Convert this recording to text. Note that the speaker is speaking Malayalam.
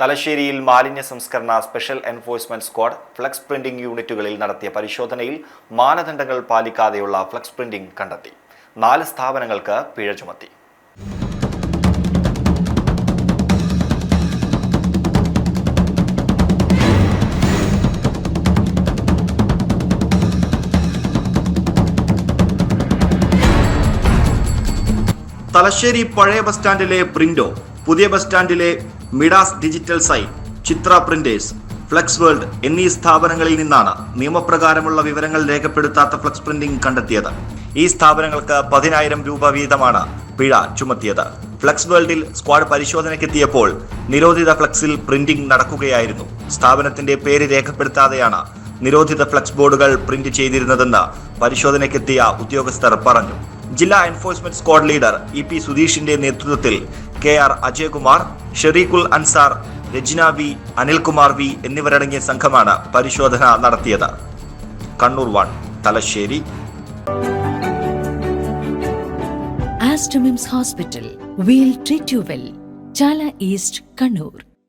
തലശ്ശേരിയിൽ മാലിന്യ സംസ്കരണ special enforcement squad flex printing യൂണിറ്റുകളിൽ നടത്തിയ പരിശോധനയിൽ മാനദണ്ഡങ്ങൾ പാലിക്കാതെയുള്ള ഫ്ലക്സ് പ്രിന്റിംഗ് കണ്ടെത്തി. നാല് സ്ഥാപനങ്ങൾക്ക് പിഴ ചുമത്തി. തലശ്ശേരി പഴയ ബസ് സ്റ്റാൻഡിലെ പ്രിന്റോ പുതിയ bus സ്റ്റാൻഡിലെ Midas digital site Chithra printers flex world എന്നീ സ്ഥാപനങ്ങളിൽ നിന്നാണ് നിയമപ്രകാരമുള്ള വിവരങ്ങൾ രേഖപ്പെടുത്താത്ത ഫ്ലെക്സ് പ്രിന്റിംഗ് കണ്ടെത്തിയത്. ഈ സ്ഥാപനങ്ങൾക്ക് പതിനായിരം രൂപ വീതമാണ് പിഴ ചുമത്തിയത്. ഫ്ലെക്സ് വേൾഡിൽ സ്ക്വാഡ് പരിശോധനയ്ക്കെത്തിയപ്പോൾ നിരോധിത ഫ്ലെക്സിൽ പ്രിന്റിംഗ് നടക്കുകയായിരുന്നു. സ്ഥാപനത്തിന്റെ പേര് രേഖപ്പെടുത്താതെയാണ് നിരോധിത ഫ്ലെക്സ് ബോർഡുകൾ പ്രിന്റ് ചെയ്തിരുന്നതെന്ന് പരിശോധനയ്ക്കെത്തിയ ഉദ്യോഗസ്ഥർ പറഞ്ഞു. ജില്ലാ enforcement squad leader E P സുധീഷിന്റെ നേതൃത്വത്തിൽ K R Ajayakumar Shareekhul Ansar Rajna V Anilkumar V എന്നിവരടങ്ങിയ സംഘമാണ് പരിശോധന നടത്തിയത്. Kannur one Thalassery. Aster MIMS hospital we'll treat you well Chala east Kannur.